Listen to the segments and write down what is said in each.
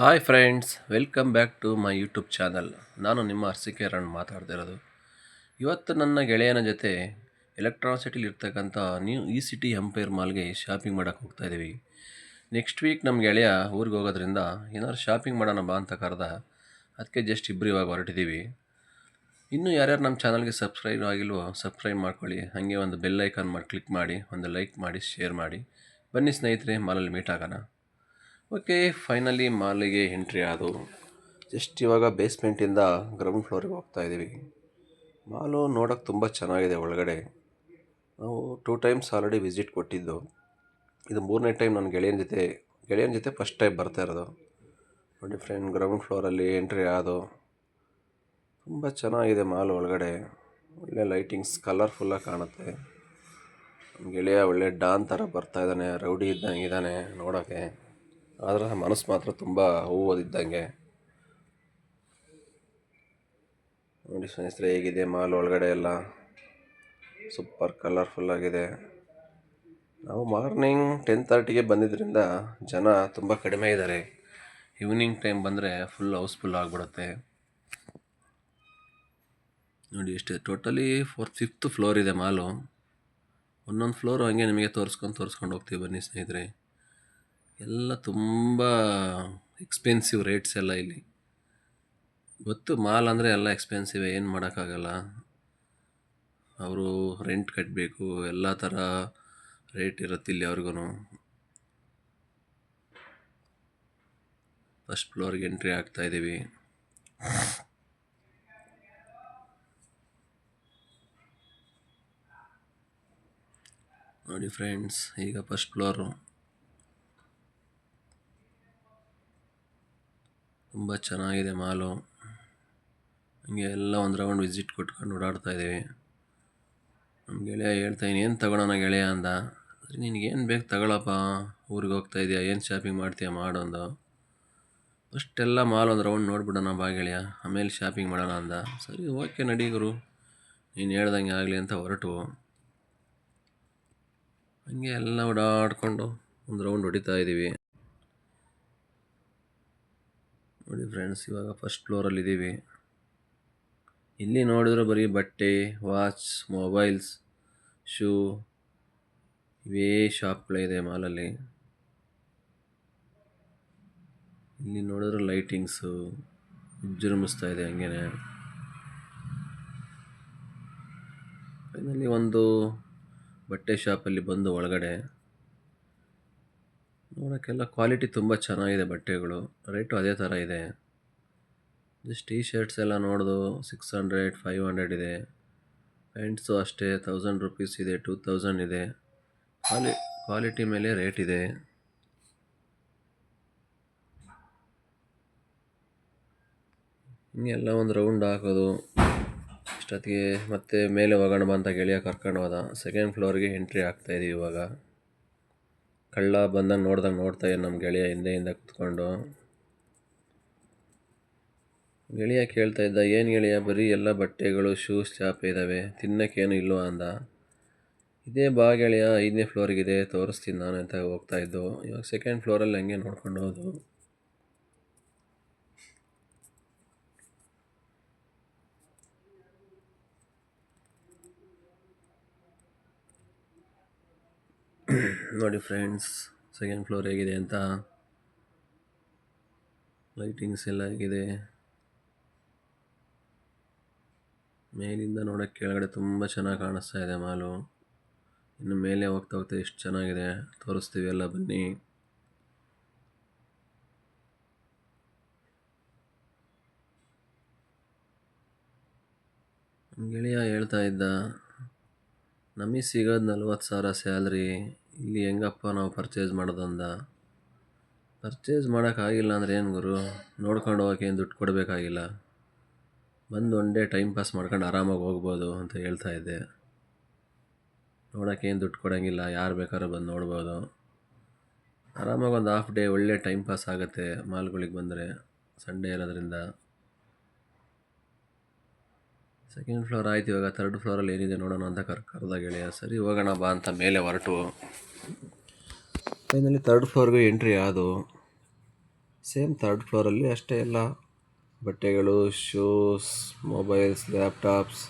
Hi friends welcome back to my YouTube channel ನಾನು ನಿಮ್ಮ ಅರ್ಸಿಕೆ ರಣ್ ಮಾತಾಡ್ತಿರೋದು. ಇವತ್ತು ನನ್ನ ಗೆಳೆಯನ ಜೊತೆ ಎಲೆಕ್ಟ್ರಾಸಿಟಿಲಿ ಇರ್ತಕ್ಕಂಥ ನ್ಯೂ ಈ ಸಿಟಿ ಎಂಪೈರ್ ಮಾಲ್ಗೆ ಶಾಪಿಂಗ್ ಮಾಡೋಕ್ಕೆ ಹೋಗ್ತಾ ಇದ್ದೀವಿ ನೆಕ್ಸ್ಟ್ ವೀಕ್ ನಮ್ಮ ಗೆಳೆಯ ಊರಿಗೆ ಹೋಗೋದ್ರಿಂದ ಏನಾದ್ರು ಶಾಪಿಂಗ್ ಮಾಡೋಣ ಬಾ ಅಂತ ಕರೆದ. ಅದಕ್ಕೆ ಜಸ್ಟ್ ಇಬ್ಬರು ಇವಾಗ ಹೊರಟಿದ್ದೀವಿ ಇನ್ನೂ ಯಾರ್ಯಾರು ನಮ್ಮ ಚಾನಲ್ಗೆ ಸಬ್ಸ್ಕ್ರೈಬ್ ಆಗಿಲ್ವೋ ಸಬ್ಸ್ಕ್ರೈಬ್ ಮಾಡ್ಕೊಳ್ಳಿ. ಹಾಗೆ ಒಂದು ಬೆಲ್ ಐಕಾನ್ ಮಾಡಿ ಕ್ಲಿಕ್ ಮಾಡಿ, ಒಂದು ಲೈಕ್ ಮಾಡಿ ಶೇರ್ ಮಾಡಿ. ಬನ್ನಿ ಸ್ನೇಹಿತರೆ ಮಾಲಲ್ಲಿ ಮೀಟ್ ಆಗೋಣ. ಓಕೆ ಫೈನಲಿ ಮಾಲಿಗೆ ಎಂಟ್ರಿ ಆದವು ಜಸ್ಟ್ ಇವಾಗ ಬೇಸ್ಮೆಂಟಿಂದ ಗ್ರೌಂಡ್ ಫ್ಲೋರಿಗೆ ಹೋಗ್ತಾ ಇದ್ದೀವಿ ಮಾಲು ನೋಡೋಕ್ಕೆ ತುಂಬ ಚೆನ್ನಾಗಿದೆ ಒಳಗಡೆ. ನಾವು ಟೂ ಟೈಮ್ಸ್ ಆಲ್ರೆಡಿ ವಿಸಿಟ್ ಕೊಟ್ಟಿದ್ದು. ಇದು ಮೂರನೇ ಟೈಮ್ ನನ್ನ ಗೆಳೆಯನ ಜೊತೆ ಗೆಳೆಯನ ಜೊತೆ ಫಸ್ಟ್ ಟೈಮ್ ಬರ್ತಾ ಇರೋದು. ನೋಡಿ ಫ್ರೆಂಡ್ ಗ್ರೌಂಡ್ ಫ್ಲೋರಲ್ಲಿ ಎಂಟ್ರಿ ಆದವು ತುಂಬ ಚೆನ್ನಾಗಿದೆ ಮಾಲು ಒಳಗಡೆ. ಒಳ್ಳೆ ಲೈಟಿಂಗ್ಸ್ ಕಲರ್ಫುಲ್ಲಾಗಿ ಕಾಣುತ್ತೆ. ಗೆಳೆಯ ಒಳ್ಳೆ ಡಾನ್ ಥರ ಬರ್ತಾ ಇದ್ದಾನೆ, ರೌಡಿ ಇದ್ದಂಗೆ ಇದ್ದಾನೆ ನೋಡೋಕ್ಕೆ ಆದರೆ ಮನಸ್ಸು ಮಾತ್ರ ತುಂಬ ಹೂವದಿದ್ದಂಗೆ. ನೋಡಿ ಸ್ನೇಹಿತರೆ, ಹೇಗಿದೆ? ಮಾಲ್ ಒಳಗಡೆ ಎಲ್ಲ ಸೂಪರ್ ಕಲರ್ಫುಲ್ ಆಗಿದೆ. ನಾವು ಮಾರ್ನಿಂಗ್ ಟೆನ್ ತರ್ಟಿಗೆ ಬಂದಿದ್ದರಿಂದ ಜನ ತುಂಬ ಕಡಿಮೆ ಇದ್ದಾರೆ. ಈವ್ನಿಂಗ್ ಟೈಮ್ ಬಂದರೆ ಫುಲ್ ಹೌಸ್ಫುಲ್ ಆಗಿಬಿಡುತ್ತೆ. ನೋಡಿ ಎಷ್ಟು, ಟೋಟಲಿ ಫೋರ್ತ್, ಫಿಫ್ತ್ ಫ್ಲೋರ್ ಇದೆ ಮಾಲು. ಒಂದೊಂದು ಫ್ಲೋರು ಹಂಗೆ ನಿಮಗೆ ತೋರಿಸ್ಕೊಂಡು ತೋರಿಸ್ಕೊಂಡು ಹೋಗ್ತೀವಿ ಬನ್ನಿ ಸ್ನೇಹಿತರೆ. ಎಲ್ಲ ತುಂಬ ಎಕ್ಸ್ಪೆನ್ಸಿವ್ ರೇಟ್ಸ್ ಎಲ್ಲ ಇಲ್ಲಿ. ಗೊತ್ತು, ಮಾಲ್ ಅಂದರೆ ಎಲ್ಲ ಎಕ್ಸ್ಪೆನ್ಸಿವ್ ಏನು ಮಾಡೋಕ್ಕಾಗಲ್ಲ. ಅವರು ರೆಂಟ್ ಕಟ್ಟಬೇಕು ಎಲ್ಲ ಥರ ರೇಟ್ ಇರುತ್ತೆ ಇಲ್ಲಿ ಅವ್ರಿಗೂ ಫಸ್ಟ್ ಫ್ಲೋರ್ಗೆ ಎಂಟ್ರಿ ಆಗ್ತಾ ಇದ್ದೀವಿ ನೋಡಿ ಫ್ರೆಂಡ್ಸ್ ಈಗ ಫಸ್ಟ್ ಫ್ಲೋರು ತುಂಬ ಚೆನ್ನಾಗಿದೆ ಮಾಲು. ಹಂಗೆ ಎಲ್ಲ ಒಂದು ರೌಂಡ್ ವಿಸಿಟ್ ಕೊಟ್ಕೊಂಡು ಓಡಾಡ್ತಾ ಇದ್ದೀವಿ. ನಮ್ಮ ಗೆಳೆಯ ಹೇಳ್ತಾ ಏನು ತಗೊಳೋಣ ಗೆಳೆಯ ಅಂದ ನಿನಗೇನು ಬೇಕು ತಗೊಳಪ್ಪ. ಊರಿಗೆ ಹೋಗ್ತಾ ಇದೆಯಾ, ಏನು ಶಾಪಿಂಗ್ ಮಾಡ್ತೀಯಾ ಮಾಡೊಂದು ಅಷ್ಟೆಲ್ಲ ಮಾಲ್ ಒಂದು ರೌಂಡ್ ನೋಡ್ಬಿಡೋಣ ಬಾ ಗೆಳೆಯ. ಆಮೇಲೆ ಶಾಪಿಂಗ್ ಮಾಡೋಣ ಅಂದ. ಸರಿ, ಓಕೆ ನಡಿ ಗುರು. ನೀನು ಹೇಳ್ದಂಗೆ ಆಗಲಿ ಅಂತ ಹೊರಟು. ಹಂಗೆ ಎಲ್ಲ ಓಡಾಡ್ಕೊಂಡು ಒಂದು ರೌಂಡ್ ಹೊಡಿತಾ ಇದ್ದೀವಿ ನೋಡಿ ಫ್ರೆಂಡ್ಸ್ ಇವಾಗ ಫಸ್ಟ್ ಫ್ಲೋರಲ್ಲಿ ಇದ್ದೀವಿ ಇಲ್ಲಿ ನೋಡಿದ್ರೆ ಬರೀ ಬಟ್ಟೆ ವಾಚ್ ಮೊಬೈಲ್ಸ್ ಶೂ ಇವೇ ಶಾಪ್ಗಳಿದೆ ಮಾಲಲ್ಲಿ ಇಲ್ಲಿ ನೋಡಿದ್ರೆ ಲೈಟಿಂಗ್ಸು ವಿಜೃಂಭಿಸ್ತಾ ಇದೆ ಹಂಗೇನೆ. ಫೈನಲಿ ಒಂದು ಬಟ್ಟೆ ಶಾಪಲ್ಲಿ ಬಂದು ಒಳಗಡೆ. ನೋಡೋಕ್ಕೆಲ್ಲ ಕ್ವಾಲಿಟಿ ತುಂಬ ಚೆನ್ನಾಗಿದೆ ಬಟ್ಟೆಗಳು. ರೇಟು ಅದೇ ಥರ ಇದೆ. ಜಸ್ಟ್ ಟೀ ಶರ್ಟ್ಸ್ ಎಲ್ಲ ನೋಡೋದು ಸಿಕ್ಸ್ ಹಂಡ್ರೆಡ್, ಫೈವ್ ಹಂಡ್ರೆಡ್ ಇದೆ. ಪ್ಯಾಂಟ್ಸು ಅಷ್ಟೇ ತೌಸಂಡ್ ರುಪೀಸ್ ಇದೆ, ಟೂ ತೌಸಂಡ್ ಇದೆ. ಕ್ವಾಲಿ, ಕ್ವಾಲಿಟಿ ಮೇಲೆ ರೇಟ್ ಇದೆ. ಹಿಂಗೆಲ್ಲ ಒಂದು ರೌಂಡ್ ಹಾಕೋದು. ಇಷ್ಟೊತ್ತಿಗೆ ಮತ್ತೆ ಮೇಲೆ ಹೋಗೋಣ ಅಂತ ಗೆಳೆಯ ಕರ್ಕೊಂಡು ಹೋದ. ಸೆಕೆಂಡ್ ಫ್ಲೋರ್ಗೆ ಎಂಟ್ರಿ ಆಗ್ತಾ ಇದೀವಿ ಇವಾಗ. ಕಳ್ಳ ಬಂದಂಗೆ ನೋಡ್ದಂಗೆ ನೋಡ್ತಾ ಇದ್ದ ನಮ್ಮ ಗೆಳೆಯ ಹಿಂದೆ ಕುತ್ಕೊಂಡು. ಗೆಳೆಯ ಕೇಳ್ತಾ ಇದ್ದ, ಏನು ಗೆಳೆಯ, ಬರೀ ಎಲ್ಲ ಬಟ್ಟೆಗಳು ಶೂಸ್ ಚಾಪ್ ಇದ್ದಾವೆ ತಿನ್ನೋಕ್ಕೇನು ಇಲ್ವಾ? ಅಂದ. ಇದೇ ಬಾ ಗೆಳೆಯ, ಐದನೇ ಫ್ಲೋರಿಗಿದೆ ತೋರಿಸ್ತೀನಿ ನಾನು, ಅಂತ ಹೋಗ್ತಾ ಇದ್ದು. ಇವಾಗ ಸೆಕೆಂಡ್ ಫ್ಲೋರಲ್ಲಿ ಹಂಗೆ ನೋಡ್ಕೊಂಡು ಹೋದು ನೋಡಿ ಫ್ರೆಂಡ್ಸ್ ಸೆಕೆಂಡ್ ಫ್ಲೋರ್ ಹೇಗಿದೆ ಅಂತ. ಲೈಟಿಂಗ್ಸ್ ಎಲ್ಲ ಹೇಗಿದೆ ಮೇಲಿಂದ ನೋಡೋಕೆ ಕೆಳಗಡೆ ತುಂಬ ಚೆನ್ನಾಗಿ ಕಾಣಿಸ್ತಾ ಇದೆ ಮಾಲು. ಇನ್ನು ಮೇಲೆ ಹೋಗ್ತಾ ಹೋಗ್ತಾ ಎಷ್ಟು ಚೆನ್ನಾಗಿದೆ. ತೋರಿಸ್ತೀವಿ ಎಲ್ಲ ಬನ್ನಿ. ಗೆಳೆಯ ಹೇಳ್ತಾ ಇದ್ದ ನಮಗೆ ಸಿಗೋದು ನಲ್ವತ್ತು ಸಾವಿರ ಸ್ಯಾಲ್ರಿ, ಇಲ್ಲಿ ಹೆಂಗಪ್ಪ ನಾವು ಪರ್ಚೇಸ್ ಮಾಡೋದಂದ? ಪರ್ಚೇಸ್ ಮಾಡೋಕ್ಕಾಗಿಲ್ಲ ಅಂದ್ರೆ ಏನು ಗುರು? ನೋಡ್ಕೊಂಡು ಹೋಗೋಕೆ ಏನು ದುಡ್ಡು ಕೊಡಬೇಕಾಗಿಲ್ಲ? ಬಂದು ಒನ್ ಡೇ ಟೈಮ್ ಪಾಸ್ ಮಾಡ್ಕೊಂಡು ಆರಾಮಾಗಿ ಹೋಗ್ಬೋದು ಅಂತ ಹೇಳ್ತಾ ಇದ್ದೆ. ನೋಡೋಕೆ ಏನು ದುಡ್ಡು ಕೊಡೋಂಗಿಲ್ಲ, ಯಾರು ಬೇಕಾದ್ರೂ ಬಂದು ನೋಡ್ಬೋದು. ಆರಾಮಾಗಿ ಒಂದು ಹಾಫ್ ಡೇ ಒಳ್ಳೆ ಟೈಮ್ ಪಾಸ್ ಆಗುತ್ತೆ ಮಾಲ್ಗಳಿಗೆ ಬಂದರೆ ಸಂಡೇ ಇರೋದ್ರಿಂದ. ಸೆಕೆಂಡ್ ಫ್ಲೋರ್ ಆಯ್ತು, ಇವಾಗ ತರ್ಡ್ ಫ್ಲೋರಲ್ಲಿ ಏನಿದೆ ನೋಡೋಣ ಅಂತ ಕರ್ ಕರೆದ ಗೆಳೆಯ ಸರಿ, ಹೋಗೋಣ ಬಾ ಅಂತ ಮೇಲೆ ಹೊರಟು. ಫೈನಲಿ ತರ್ಡ್ ಫ್ಲೋರ್ಗೂ ಎಂಟ್ರಿ ಆದು. ಸೇಮ್ ಥರ್ಡ್ ಫ್ಲೋರಲ್ಲಿ ಅಷ್ಟೇ ಎಲ್ಲ. ಬಟ್ಟೆಗಳು ಶೂಸ್ ಮೊಬೈಲ್ಸ್ ಲ್ಯಾಪ್ಟಾಪ್ಸ್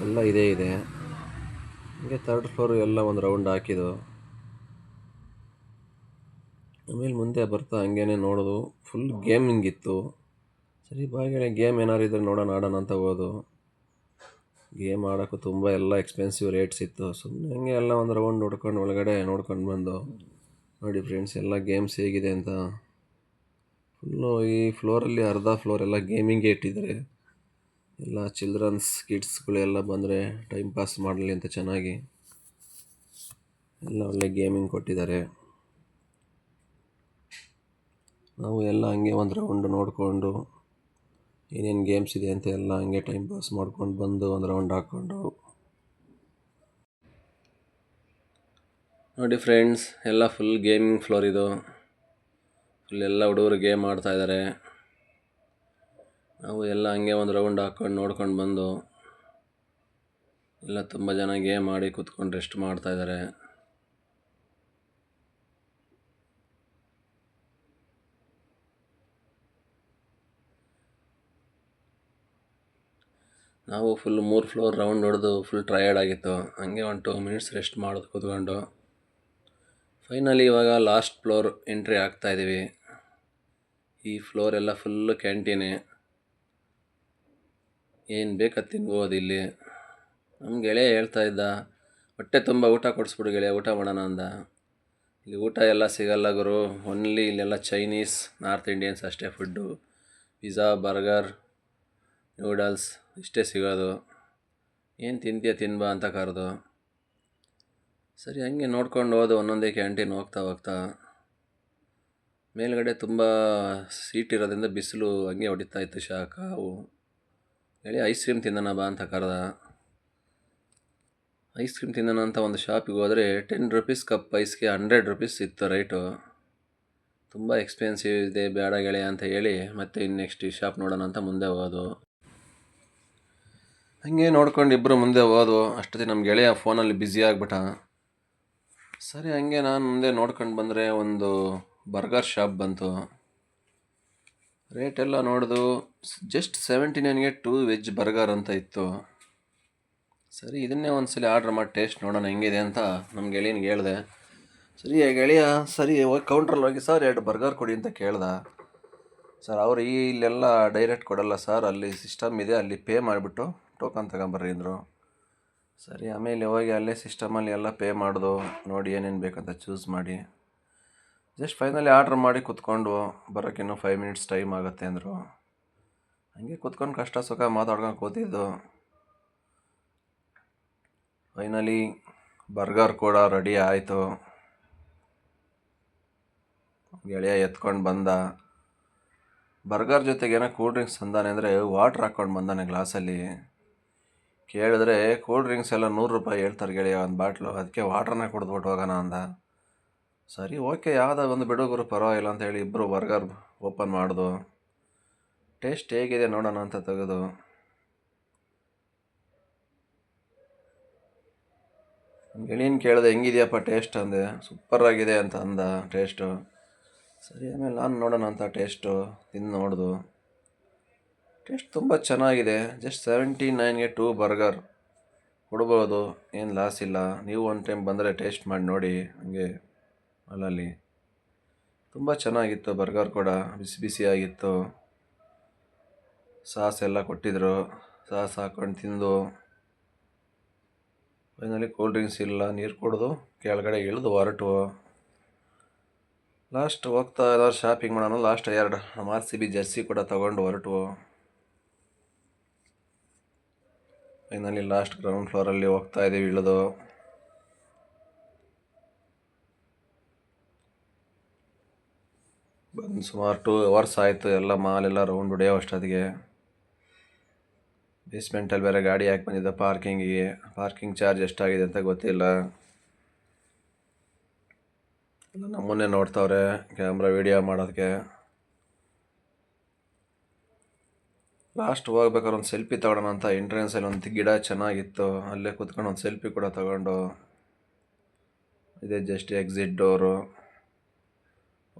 ಎಲ್ಲ ಇದೇ ಇದೆ. ಹೀಗೆ ಥರ್ಡ್ ಫ್ಲೋರ್ ಎಲ್ಲ ಒಂದು ರೌಂಡ್ ಹಾಕಿದ್ದು. ಆಮೇಲೆ ಮುಂದೆ ಬರ್ತಾ ಹಂಗೇನೆ ನೋಡೋದು. ಫುಲ್ ಗೇಮಿಂಗ್ ಇತ್ತು. ಸರಿ ಬಾಗಿನ ಗೇಮ್ ಏನಾರು ಇದ್ರೆ ನೋಡೋಣ, ಆಡೋಣ ಅಂತ ಹೋಗೋದು ಗೇಮ್ ಆಡೋಕ್ಕೂ ತುಂಬ ಎಲ್ಲ ಎಕ್ಸ್ಪೆನ್ಸಿವ್ ರೇಟ್ಸ್ ಇತ್ತು. ಸುಮ್ಮನೆ ಹಂಗೆ ಎಲ್ಲ ಒಂದು ರೌಂಡ್ ನೋಡ್ಕೊಂಡು ಒಳಗಡೆ ನೋಡ್ಕೊಂಡು ಬಂದು ನೋಡಿ ಫ್ರೆಂಡ್ಸ್ ಎಲ್ಲ ಗೇಮ್ಸ್ ಹೇಗಿದೆ ಅಂತ. ಫುಲ್ಲು ಈ ಫ್ಲೋರಲ್ಲಿ ಅರ್ಧ ಫ್ಲೋರ್ ಎಲ್ಲ ಗೇಮಿಂಗೇ ಇಟ್ಟಿದ್ದಾರೆ. ಎಲ್ಲ ಚಿಲ್ಡ್ರನ್ಸ್ ಕಿಡ್ಸ್ಗಳೆಲ್ಲ ಬಂದರೆ ಟೈಮ್ ಪಾಸ್ ಮಾಡಲಿ ಅಂತ ಚೆನ್ನಾಗಿ. ಎಲ್ಲ ಒಳ್ಳೆ ಗೇಮಿಂಗ್ ಕೊಟ್ಟಿದ್ದಾರೆ. ನಾವು ಎಲ್ಲ ಹಂಗೆ ಒಂದು ರೌಂಡ್ ನೋಡಿಕೊಂಡು ಏನೇನು ಗೇಮ್ಸ್ ಇದೆ ಅಂತ ಎಲ್ಲ ಹಂಗೆ ಟೈಮ್ ಪಾಸ್ ಮಾಡ್ಕೊಂಡು ಬಂದು ಒಂದು ರೌಂಡ್ ಹಾಕ್ಕೊಂಡು ನೋಡಿ ಫ್ರೆಂಡ್ಸ್ ಎಲ್ಲ ಫುಲ್ ಗೇಮಿಂಗ್ ಫ್ಲೋರ್ ಇದು. ಫುಲ್ ಎಲ್ಲ ಹುಡುಗರು ಗೇಮ್ ಆಡ್ತಾ ಇದ್ದಾರೆ ನಾವು ಎಲ್ಲ ಹಂಗೆ ಒಂದು ರೌಂಡ್ ಹಾಕ್ಕೊಂಡು ನೋಡ್ಕೊಂಡು ಬಂದು, ಎಲ್ಲ ತುಂಬ ಜನ ಗೇಮ್ ಆಡಿ ಕೂತ್ಕೊಂಡು ರೆಸ್ಟ್ ಮಾಡ್ತಾ ನಾವು ಫುಲ್ ಮೂರು ಫ್ಲೋರ್ ರೌಂಡ್ ಹೊಡೆದು ಫುಲ್ ಟ್ರಯರ್ಡ್ ಆಗಿತ್ತು. ಹಂಗೆ ಒಂದು ಟೂ ಮಿನಿಟ್ಸ್ ರೆಸ್ಟ್ ಮಾಡೋದು ಕೂತ್ಕೊಂಡು. ಫೈನಲಿ ಇವಾಗ ಲಾಸ್ಟ್ ಫ್ಲೋರ್ ಎಂಟ್ರಿ ಆಗ್ತಾಯಿದ್ದೀವಿ ಈ ಫ್ಲೋರ್ ಎಲ್ಲ ಫುಲ್ಲು ಕ್ಯಾಂಟೀನೇ ಏನು ಬೇಕಾದ ತಿನ್ಬೋದು ಇಲ್ಲಿ? ನಮ್ಮ ಗೆಳೆಯ ಹೇಳ್ತಾ ಇದ್ದ, ಹೊಟ್ಟೆ ತುಂಬ ಊಟ ಕೊಡಿಸ್ಬಿಡು ಗೆಳೆಯ, ಊಟ ಮಾಡೋಣ ಅಂದ. ಇಲ್ಲಿ ಊಟ ಎಲ್ಲ ಸಿಗಲ್ಲ ಗುರು. ಓನ್ಲಿ ಇಲ್ಲೆಲ್ಲ ಚೈನೀಸ್ ನಾರ್ತ್ ಇಂಡಿಯನ್ಸ್ ಅಷ್ಟೇ ಫುಡ್ಡು ಪಿಜ್ಜಾ ಬರ್ಗರ್ ನೂಡಲ್ಸ್ ಇಷ್ಟೇ ಸಿಗೋದು. ಏನು ತಿಂತೀಯ ತಿನ್ಬಾ ಅಂತ ಕರೆದು. ಸರಿ, ಹಂಗೆ ನೋಡ್ಕೊಂಡು ಹೋದು, ಒಂದೊಂದೇ ಕ್ಯಾಂಟೀನ್ ಹೋಗ್ತಾ ಹೋಗ್ತಾ. ಮೇಲ್ಗಡೆ ತುಂಬ ಸೀಟ್ ಇರೋದ್ರಿಂದ ಬಿಸಿಲು ಹಂಗೆ ಹೊಡಿತಾ ಇತ್ತು ಶಾಖ. ಅವು ಹೇಳಿ ಐಸ್ ಕ್ರೀಮ್ ತಿನ್ನೋಣ ಬಾ ಅಂತ ಕರೆದ. ಐಸ್ ಕ್ರೀಮ್ ತಿನ್ನೋಣ ಅಂತ ಒಂದು ಶಾಪಿಗೆ ಹೋದರೆ ಟೆನ್ ರುಪೀಸ್ ಕಪ್ ಐಸ್ಗೆ ಹಂಡ್ರೆಡ್ ರುಪೀಸ್ ಇತ್ತು ರೈಟು ತುಂಬ ಎಕ್ಸ್ಪೆನ್ಸಿವ್ ಇದೆ, ಬೇಡ ಗೆಳೆಯ ಅಂತ ಹೇಳಿ ಮತ್ತೆ ಇನ್ನು ನೆಕ್ಸ್ಟ್ ಈ ಶಾಪ್ ನೋಡೋಣ ಅಂತ ಮುಂದೆ ಹೋದು ಹಂಗೆ ನೋಡ್ಕೊಂಡು ಇಬ್ಬರು ಮುಂದೆ ಹೋದು. ಅಷ್ಟೊತ್ತಿಗೆ ನಮ್ಮ ಗೆಳೆಯ ಫೋನಲ್ಲಿ ಬ್ಯುಸಿ ಆಗ್ಬಿಟ್ಟ. ಸರಿ, ಹಂಗೆ ನಾನು ಮುಂದೆ ನೋಡ್ಕೊಂಡು ಬಂದರೆ ಒಂದು ಬರ್ಗರ್ ಶಾಪ್ ಬಂತು. ರೇಟ್ ಎಲ್ಲ ನೋಡಿದು ಜಸ್ಟ್ ಸೆವೆಂಟಿ ನೈನ್ಗೆ ಟೂ ವೆಜ್ ಬರ್ಗರ್ ಅಂತ ಇತ್ತು. ಸರಿ, ಇದನ್ನೇ ಒಂದ್ಸಲ ಆರ್ಡ್ರ್ ಮಾಡಿ ಟೇಸ್ಟ್ ನೋಡೋಣ ಹೆಂಗಿದೆ ಅಂತ ನಮ್ಮ ಗೆಳೆಯನಿಗೆ ಹೇಳಿದೆ. ಸರಿ ಗೆಳೆಯ, ಸರಿ, ಹೋಗಿ ಕೌಂಟ್ರಲ್ಲಿ ಹೋಗಿ ಸರ್ ಎರಡು ಬರ್ಗರ್ ಕೊಡಿ ಅಂತ ಕೇಳ್ದ. ಸರ್ ಅವ್ರು ಈ ಇಲ್ಲೆಲ್ಲ ಡೈರೆಕ್ಟ್ ಕೊಡಲ್ಲ ಸರ್ ಅಲ್ಲಿ ಸಿಸ್ಟಮ್ ಇದೆ, ಅಲ್ಲಿ ಪೇ ಮಾಡಿಬಿಟ್ಟು ಟೋಕನ್ ತಗೊಂಬರ್ರಿ ಅಂದರು. ಸರಿ, ಆಮೇಲೆ ಹೋಗಿ ಅಲ್ಲೇ ಸಿಸ್ಟಮಲ್ಲಿ ಎಲ್ಲ ಪೇ ಮಾಡಿದು, ನೋಡಿ ಏನೇನು ಬೇಕಂತ ಚೂಸ್ ಮಾಡಿ. ಜಸ್ಟ್ ಫೈನಲಿ ಆರ್ಡ್ರ್ ಮಾಡಿ ಕುತ್ಕೊಂಡು ಬರೋಕ್ಕೆ ಇನ್ನೂ ಫೈವ್ ಮಿನಿಟ್ಸ್ ಟೈಮ್ ಆಗುತ್ತೆ ಅಂದರು. ಹಂಗೆ ಕುತ್ಕೊಂಡು ಕಷ್ಟ ಸುಖ ಮಾತಾಡ್ಕೊಂಡು ಕೂತಿದ್ದು. ಫೈನಲಿ ಬರ್ಗರ್ ಕೂಡ ರೆಡಿ ಆಯಿತು. ಗೆಳೆಯ ಎತ್ಕೊಂಡು ಬಂದ. ಬರ್ಗರ್ ಜೊತೆಗೆ ಏನೋ ಕೂಲ್ ಡ್ರಿಂಕ್ಸ್ ತಂದಾನೆ ಅಂದರೆ ವಾಟ್ರ್ ಹಾಕ್ಕೊಂಡು ಬಂದಾನೆ ಗ್ಲಾಸಲ್ಲಿ ಕೇಳಿದ್ರೆ ಕೂಲ್ ಡ್ರಿಂಕ್ಸ್ ಎಲ್ಲ ನೂರು ರೂಪಾಯಿ ಹೇಳ್ತಾರೆ ಗೆಳೆಯ ಒಂದು ಬಾಟ್ಲು. ಅದಕ್ಕೆ ವಾಟ್ರನ್ನ ಕುಡಿದ್ಬಿಟ್ಟು ಹೋಗೋಣ ಅಂದ. ಸರಿ ಓಕೆ ಯಾವುದೋ ಒಂದು ಬಿಡುಗರು ಪರವಾಗಿಲ್ಲ ಅಂತ ಹೇಳಿ ಇಬ್ಬರು ಬರ್ಗರ್ ಓಪನ್ ಮಾಡಿದು. ಟೇಸ್ಟ್ ಹೇಗಿದೆ ನೋಡೋಣ ಅಂತ ತೆಗೆದು. ಗೆಳೆಯನ್ ಕೇಳಿದೆ, ಹೆಂಗಿದೆಯಪ್ಪ ಟೇಸ್ಟ್ ಅಂದೆ. ಸೂಪರಾಗಿದೆ ಅಂತ ಅಂದ ಟೇಸ್ಟು ಸರಿ, ಆಮೇಲೆ ನಾನು ನೋಡೋಣ ಅಂತ ಟೇಸ್ಟು ತಿಂದು ನೋಡ್ದು. ಟೇಸ್ಟ್ ತುಂಬ ಚೆನ್ನಾಗಿದೆ. ಜಸ್ಟ್ ಸೆವೆಂಟಿ ನೈನ್ಗೆ ಟೂ ಬರ್ಗರ್. ಕೊಡ್ಬೋದು, ಏನು ಲಾಸ್ ಇಲ್ಲ. ನೀವು ಒನ್ ಟೈಮ್ ಬಂದರೆ ಟೇಸ್ಟ್ ಮಾಡಿ ನೋಡಿ. ಹಂಗೆ ಅಲ್ಲಲ್ಲಿ. ತುಂಬ ಚೆನ್ನಾಗಿತ್ತು ಬರ್ಗರ್ ಕೂಡ. ಬಿಸಿ ಬಿಸಿಯಾಗಿತ್ತು ಸಾಸ್ ಎಲ್ಲ ಕೊಟ್ಟಿದ್ದರು ಸಾಸ್ ಹಾಕ್ಕೊಂಡು ತಿಂದು. ಫೈನಲಿ ಕೂಲ್ ಡ್ರಿಂಕ್ಸ್ ಇಲ್ಲ. ನೀರು ಕುಡಿದು ಕೆಳಗಡೆ ಇಳಿದು ಹೊರಟು. ಲಾಸ್ಟ್ ಹೋಗ್ತಾ ಏನಾದ್ರು ಶಾಪಿಂಗ್ ಮಾಡೋಣ ಲಾಸ್ಟ್ ಎರಡು. ಆರ್ ಸಿ ಬಿ ಜರ್ಸಿ ಕೂಡ ತೊಗೊಂಡು ಹೊರಟು. ಫೈನಲಿ ಲಾಸ್ಟ್ ಗ್ರೌಂಡ್ ಫ್ಲೋರಲ್ಲಿ ಹೋಗ್ತಾ ಇದ್ದೀವಿ, ಇಳಿದು. ಬಂದು ಸುಮಾರು ಟೂ ಅವರ್ಸ್ ಆಯಿತು, ಎಲ್ಲ ಮಾಲೆಲ್ಲ ರೌಂಡ್ ಹೊಡೆಯೋ ಅಷ್ಟೊತ್ತಿಗೆ. ಬೇಸ್ಮೆಂಟಲ್ಲಿ ಬೇರೆ ಗಾಡಿ ಹಾಕಿ ಬಂದಿದ್ದೆ ಪಾರ್ಕಿಂಗಿಗೆ ಪಾರ್ಕಿಂಗ್ ಚಾರ್ಜ್ ಎಷ್ಟಾಗಿದೆ ಅಂತ ಗೊತ್ತಿಲ್ಲ. ನಮ್ಮನ್ನೇ ನೋಡ್ತಾವ್ರೆ ಕ್ಯಾಮ್ರಾ ವೀಡಿಯೋ ಮಾಡೋದಕ್ಕೆ. ಲಾಸ್ಟ್ ಹೋಗ್ಬೇಕಾದ್ರೆ ಒಂದು ಸೆಲ್ಫಿ ತಗೊಳ್ಳೋಣ ಅಂತ ಎಂಟ್ರೆನ್ಸಲ್ಲಿ ಒಂದು ಗಿಡ ಚೆನ್ನಾಗಿತ್ತು, ಅಲ್ಲೇ ಕೂತ್ಕೊಂಡು ಒಂದು ಸೆಲ್ಫಿ ಕೂಡ ತಗೊಂಡು. ಇದೇ ಜಸ್ಟ್ ಎಕ್ಸಿಟ್ ಡೋರು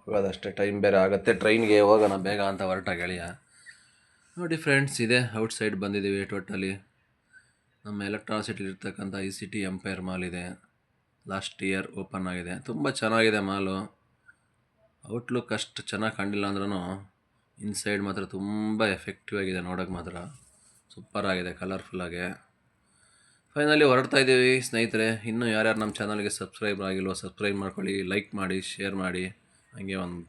ಹೋಗೋದಷ್ಟೇ ಟೈಮ್ ಬೇರೆ ಆಗುತ್ತೆ. ಟ್ರೈನ್ಗೆ ಹೋಗೋಣ ಬೇಗ ಅಂತ ಹೊರಟ ಗೆಳೆಯ. ನೋಡಿ ಫ್ರೆಂಡ್ಸ್ ಇದೆ ಔಟ್ ಸೈಡ್ ಬಂದಿದ್ದೀವಿ ಟೋಟಲಿ ನಮ್ಮ ಎಲೆಕ್ಟ್ರಾಸಿಟಿ ಇರ್ತಕ್ಕಂಥ I C T empire mall ಇದೆ. ಲಾಸ್ಟ್ ಇಯರ್ ಓಪನ್ ಆಗಿದೆ. ತುಂಬ ಚೆನ್ನಾಗಿದೆ ಮಾಲು ಔಟ್ಲುಕ್ ಅಷ್ಟು ಚೆನ್ನಾಗಿ ಕಂಡಿಲ್ಲ ಅಂದ್ರೂ ಇನ್ಸೈಡ್ ಮಾತ್ರ ತುಂಬ ಎಫೆಕ್ಟಿವ್ ಆಗಿದೆ ನೋಡೋಕೆ ಮಾತ್ರ. ಸೂಪರ್ ಆಗಿದೆ ಕಲರ್ಫುಲ್ಲಾಗೆ ಫೈನಲಿ ಹೊರಡ್ತಾ ಇದ್ದೀವಿ ಸ್ನೇಹಿತರೆ. ಇನ್ನೂ ಯಾರ್ಯಾರು ನಮ್ಮ ಚಾನಲ್ಗೆ ಸಬ್ಸ್ಕ್ರೈಬ್ ಆಗಿಲ್ವೋ ಸಬ್ಸ್ಕ್ರೈಬ್ ಮಾಡ್ಕೊಳ್ಳಿ ಲೈಕ್ ಮಾಡಿ ಶೇರ್ ಮಾಡಿ. ಹಾಗೆ ಒಂದು